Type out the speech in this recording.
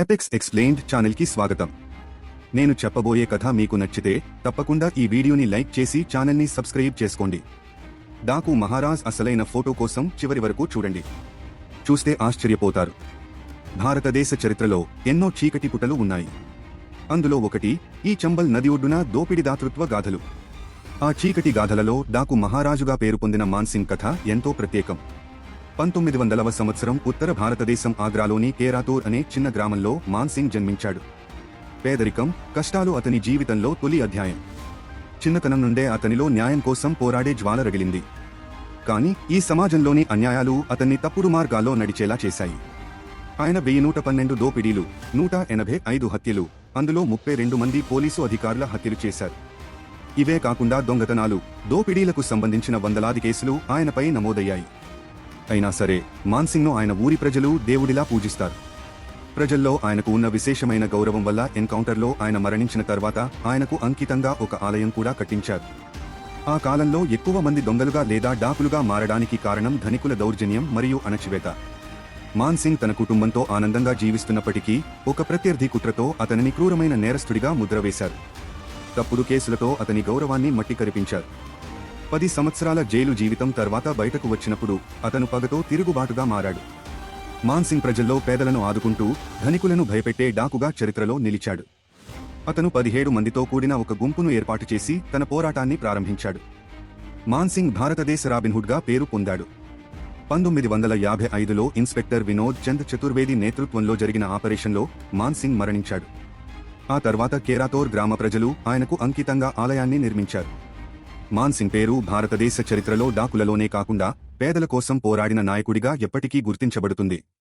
Apex explained ఛానల్కి స్వాగతం. నేను చెప్పబోయే కథ మీకు నచ్చితే తప్పకుండా ఈ వీడియోని లైక్ చేసి ఛానల్ని సబ్స్క్రైబ్ చేసుకోండి. డాకు మహారాజ్ అసలైన ఫోటో కోసం చివరి వరకు చూడండి. చూస్తే ఆశ్చర్యపోతారు. భారతదేశ చరిత్రలో ఎన్నో చీకటి పుటలు ఉన్నాయి. అందులో ఒకటి ఈ చంబల్ నది ఒడ్డున దోపిడి దాతృత్వ గాథలు. ఆ చీకటి గాథలలో డాకు మహారాజుగా పేరు పొందిన మాన్సింగ్ కథ ఎంతో ప్రత్యేకం. పంతొమ్మిది వందలవ సంవత్సరం ఉత్తర భారతదేశం ఆగ్రాలోని కేరాతూర్ అనే చిన్న గ్రామంలో మాన్సింగ్ జన్మించాడు. పేదరికం కష్టాలు అతని జీవితంలో తొలి అధ్యాయం. చిన్నతనం నుండే అతనిలో న్యాయం కోసం పోరాడే జ్వాల రగిలింది. కానీ ఈ సమాజంలోని అన్యాయాలు అతన్ని తప్పుడు మార్గాల్లో నడిచేలా చేశాయి. ఆయన వెయ్యి నూట పన్నెండు దోపిడీలు నూట ఎనభై ఐదు హత్యలు అందులో ముప్పై రెండు మంది పోలీసు అధికారుల హత్యలు చేశారు. ఇవే కాకుండా దొంగతనాలు దోపిడీలకు సంబంధించిన వందలాది కేసులు ఆయనపై నమోదయ్యాయి. అయినా సరే మాన్సింగ్ను ఆయన ఊరి ప్రజలు దేవుడిలా పూజిస్తారు. ప్రజల్లో ఆయనకు ఉన్న విశేషమైన గౌరవం వల్ల ఎన్కౌంటర్లో ఆయన మరణించిన తర్వాత ఆయనకు అంకితంగా ఒక ఆలయం కూడా కట్టించారు. ఆ కాలంలో ఎక్కువ మంది దొంగలుగా లేదా డాకులుగా మారడానికి కారణం ధనికుల దౌర్జన్యం మరియు అణచివేత. మాన్ సింగ్ తన కుటుంబంతో ఆనందంగా జీవిస్తున్నప్పటికీ ఒక ప్రత్యర్థి కుట్రతో అతనిని క్రూరమైన నేరస్తుడిగా ముద్రవేశారు తప్పుడు కేసులతో అతని గౌరవాన్ని మట్టి కరిపించారు పది సంవత్సరాల జైలు జీవితం తర్వాత బయటకు వచ్చినప్పుడు అతను పగతో తిరుగుబాటుగా మారాడు. మాన్ సింగ్ ప్రజల్లో పేదలను ఆదుకుంటూ ధనికులను భయపెట్టే డాకుగా చరిత్రలో నిలిచాడు. అతను పదిహేడు మందితో కూడిన ఒక గుంపును ఏర్పాటు చేసి తన పోరాటాన్ని ప్రారంభించాడు. మాన్ సింగ్ భారతదేశ రాబిన్హుడ్గా పేరు పొందాడు. పంతొమ్మిది వందల యాభై ఐదులో ఇన్స్పెక్టర్ వినోద్ చంద్ చతుర్వేది నేతృత్వంలో జరిగిన ఆపరేషన్లో మాన్ సింగ్ మరణించాడు. ఆ తర్వాత కేరాతోర్ గ్రామ ప్రజలు ఆయనకు అంకితంగా ఆలయాన్ని నిర్మించారు. మాన్సింగ్ పేరు భారతదేశ చరిత్రలో డాకులలోనే కాకుండా పేదల కోసం పోరాడిన నాయకుడిగా ఎప్పటికీ గుర్తించబడుతుంది.